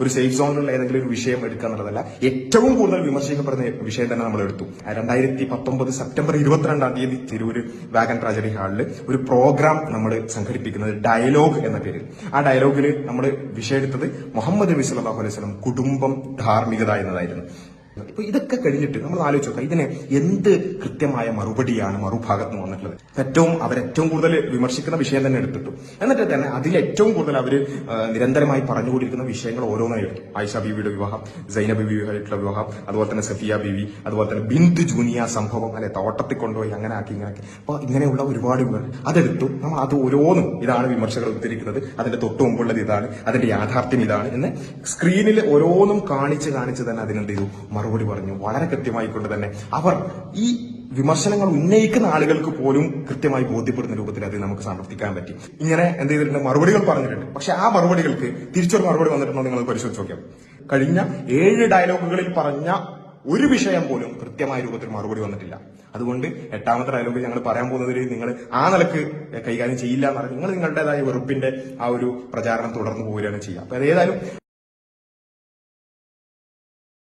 ഒരു സേഫ് സോണിലുള്ള ഏതെങ്കിലും ഒരു വിഷയം എടുക്കുക എന്നുള്ളതല്ല ഏറ്റവും കൂടുതൽ വിമർശിക്കപ്പെടുന്ന വിഷയം തന്നെ നമ്മൾ എടുത്തു. രണ്ടായിരത്തി പത്തൊമ്പത് സെപ്റ്റംബർ ഇരുപത്തിരണ്ടാം തീയതി തിരൂര് വാഗൻ ട്രാജഡി ഹാളിൽ ഒരു പ്രോഗ്രാം നമ്മൾ സംഘടിപ്പിക്കുന്നത് ഡയലോഗ് എന്ന പേരിൽ. ആ ഡയലോഗിൽ നമ്മൾ വിഷയം എടുത്തത് മുഹമ്മദ് നബി സല്ലല്ലാഹു അലൈഹി വസല്ലം കുടുംബം ധാർമ്മികത എന്നതായിരുന്നു. ഇപ്പൊ ഇതൊക്കെ കഴിഞ്ഞിട്ട് നമ്മൾ ആലോചിച്ച് നോക്കാം. ഇതിന് എന്ത് കൃത്യമായ മറുപടിയാണ് മറുഭാഗത്ത് നിന്ന് വന്നിട്ടുള്ളത്? ഏറ്റവും അവരേറ്റവും കൂടുതൽ വിമർശിക്കുന്ന വിഷയം തന്നെ എടുത്തിട്ടു. എന്നിട്ട് തന്നെ അതിൽ ഏറ്റവും കൂടുതൽ അവർ നിരന്തരമായി പറഞ്ഞുകൊണ്ടിരിക്കുന്ന വിഷയങ്ങൾ ഓരോന്നായി എടുത്തു ആയിഷ ബീവിയുടെ വിവാഹം സൈന ബീവിയായിട്ടുള്ള വിവാഹം അതുപോലെ തന്നെ സഫിയ ബീവി അതുപോലെ തന്നെ ബിന്ദു ജൂനിയ സംഭവം അല്ലെ തോട്ടത്തിൽ കൊണ്ടുപോയി അങ്ങനെ ആക്കി ഇങ്ങനെ ആക്കി. അപ്പൊ ഇങ്ങനെയുള്ള ഒരുപാട് അതെടുത്തു. നമ്മൾ അത് ഓരോന്നും ഇതാണ് വിമർശകർ ഉദ്ധരിക്കുന്നത്. അതിന്റെ തൊട്ടു മുമ്പുള്ളത് ഇതാണ്. അതിന്റെ യാഥാർത്ഥ്യം ഇതാണ് എന്ന് സ്ക്രീനിൽ ഓരോന്നും കാണിച്ച് കാണിച്ച് തന്നെ അതിനെന്ത് ചെയ്തു? മറുപടി പറഞ്ഞു. വളരെ കൃത്യമായിക്കൊണ്ട് തന്നെ അവർ ഈ വിമർശനങ്ങൾ ഉന്നയിക്കുന്ന ആളുകൾക്ക് പോലും കൃത്യമായി ബോധ്യപ്പെടുന്ന രൂപത്തിൽ അത് നമുക്ക് സമർത്ഥിക്കാൻ പറ്റി. ഇങ്ങനെ എന്ത് ചെയ്തിട്ടുണ്ട്? മറുപടികൾ പറഞ്ഞിട്ടുണ്ട്. പക്ഷെ ആ മറുപടികൾക്ക് തിരിച്ചൊരു മറുപടി വന്നിട്ടുണ്ടോ നിങ്ങൾ പരിശോധിച്ച് നോക്കിയാൽ? കഴിഞ്ഞ ഏഴ് ഡയലോഗുകളിൽ പറഞ്ഞ ഒരു വിഷയം പോലും കൃത്യമായ രൂപത്തിൽ മറുപടി വന്നിട്ടില്ല. അതുകൊണ്ട് എട്ടാമത്തെ ഡയലോഗ് ഞങ്ങൾ പറയാൻ പോകുന്നതിൽ നിങ്ങൾ ആ നിലയ്ക്ക് കൈകാര്യം ചെയ്യില്ല എന്ന് പറഞ്ഞാൽ നിങ്ങൾ നിങ്ങളുടേതായ വെറുപ്പിന്റെ ആ ഒരു പ്രചാരണം തുടർന്നു പോവുകയാണ് ചെയ്യുക. അപ്പൊ ഏതായാലും